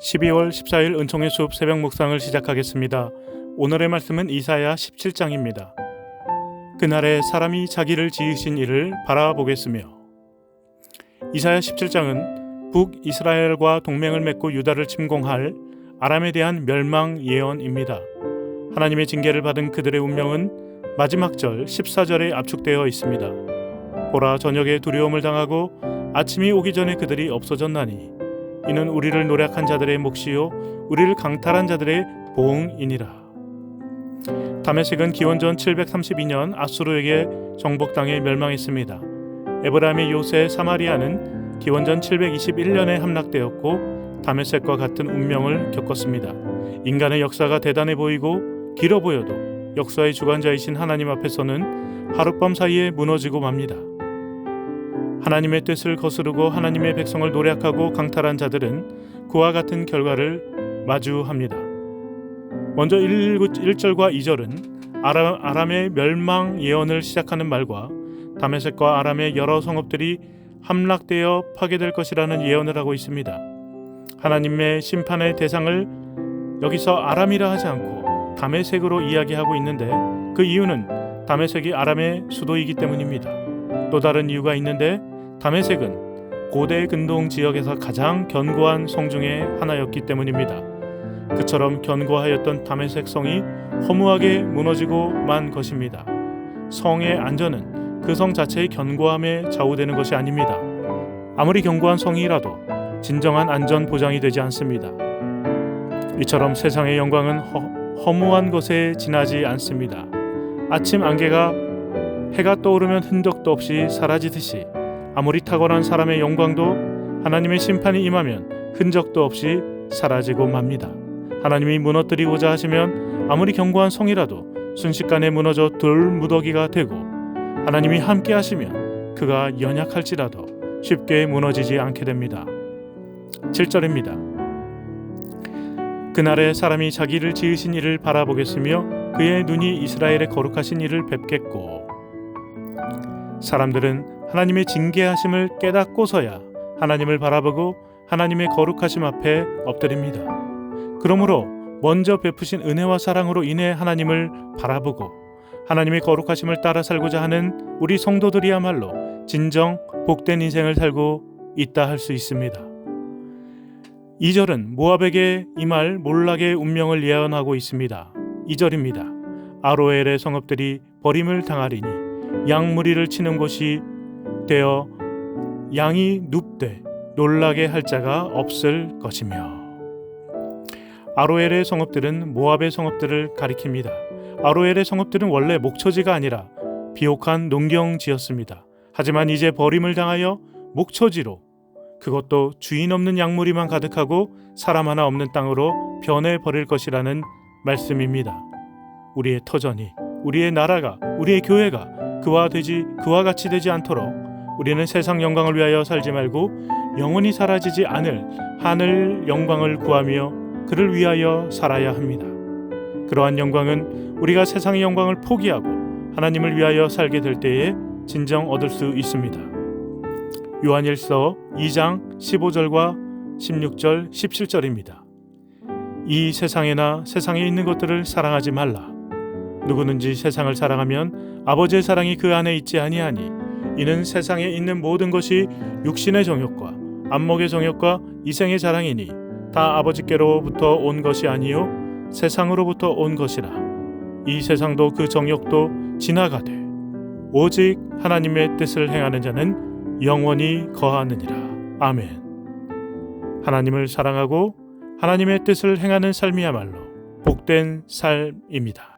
12월 14일 은총의 숲 새벽 묵상을 시작하겠습니다. 오늘의 말씀은 이사야 17장입니다. 그날에 사람이 자기를 지으신 이를 바라보겠으며 이사야 17장은 북이스라엘과 동맹을 맺고 유다를 침공할 아람에 대한 멸망 예언입니다. 하나님의 징계를 받은 그들의 운명은 마지막 절 14절에 압축되어 있습니다. 보라 저녁에 두려움을 당하고 아침이 오기 전에 그들이 없어졌나니 이는 우리를 노력한 자들의 몫이요 우리를 강탈한 자들의 보응이니라. 다메섹은 기원전 732년 아수르에게 정복당해 멸망했습니다. 에브라임의 요새 사마리아는 기원전 721년에 함락되었고 다메섹과 같은 운명을 겪었습니다. 인간의 역사가 대단해 보이고 길어 보여도 역사의 주관자이신 하나님 앞에서는 하룻밤 사이에 무너지고 맙니다. 하나님의 뜻을 거스르고 하나님의 백성을 노략하고 강탈한 자들은 그와 같은 결과를 마주합니다. 먼저 1, 1절과 2절은 아람, 아람 의 멸망 예언을 시작하는 말과 다메섹과 아람의 여러 성읍들이 함락되어 파괴될 것이라는 예언을 하고 있습니다. 하나님의 심판의 대상을 여기서 아람이라 하지 않고 다메섹으로 이야기하고 있는데 그 이유는 다메섹이 아람의 수도이기 때문입니다. 또 다른 이유가 있는데 다메섹은 고대 근동 지역에서 가장 견고한 성 중의 하나였기 때문입니다. 그처럼 견고하였던 다메섹 성이 허무하게 무너지고 만 것입니다. 성의 안전은 그 성 자체의 견고함에 좌우되는 것이 아닙니다. 아무리 견고한 성이라도 진정한 안전 보장이 되지 않습니다. 이처럼 세상의 영광은 허, 허무한 것에 지나지 않습니다. 아침 안개가 해가 떠오르면 흔적도 없이 사라지듯이 아무리 탁월한 사람의 영광도 하나님의 심판이 임하면 흔적도 없이 사라지고 맙니다. 하나님이 무너뜨리고자 하시면 아무리 견고한 성이라도 순식간에 무너져 돌 무더기가 되고 하나님이 함께 하시면 그가 연약할지라도 쉽게 무너지지 않게 됩니다. 7절입니다. 그날에 사람이 자기를 지으신 이를 바라보겠으며 그의 눈이 이스라엘의 거룩하신 이를 뵙겠고 사람들은 하나님의 징계하심을 깨닫고서야 하나님을 바라보고 하나님의 거룩하심 앞에 엎드립니다. 그러므로 먼저 베푸신 은혜와 사랑으로 인해 하나님을 바라보고 하나님의 거룩하심을 따라 살고자 하는 우리 성도들이야말로 진정 복된 인생을 살고 있다 할 수 있습니다. 2절은 모압에게 임할 몰락의 운명을 예언하고 있습니다. 2절입니다. 아로엘의 성읍들이 버림을 당하리니 양무리를 치는 곳이 되어 양이 눕되 놀라게 할 자가 없을 것이며 아로엘의 성읍들은 모압의 성읍들을 가리킵니다. 아로엘의 성읍들은 원래 목초지가 아니라 비옥한 농경지였습니다. 하지만 이제 버림을 당하여 목초지로 그것도 주인 없는 양무리만 가득하고 사람 하나 없는 땅으로 변해 버릴 것이라는 말씀입니다. 우리의 터전이 우리의 나라가 우리의 교회가 그와 되지 그와 같이 되지 않도록 우리는 세상 영광을 위하여 살지 말고 영원히 사라지지 않을 하늘 영광을 구하며 그를 위하여 살아야 합니다. 그러한 영광은 우리가 세상의 영광을 포기하고 하나님을 위하여 살게 될 때에 진정 얻을 수 있습니다. 요한일서 2장 15절과 16절 17절입니다. 이 세상에나 세상에 있는 것들을 사랑하지 말라. 누구든지 세상을 사랑하면 아버지의 사랑이 그 안에 있지 아니하니 이는 세상에 있는 모든 것이 육신의 정욕과 안목의 정욕과 이생의 자랑이니 다 아버지께로부터 온 것이 아니요 세상으로부터 온 것이라 이 세상도 그 정욕도 지나가되 오직 하나님의 뜻을 행하는 자는 영원히 거하느니라. 아멘. 하나님을 사랑하고 하나님의 뜻을 행하는 삶이야말로 복된 삶입니다.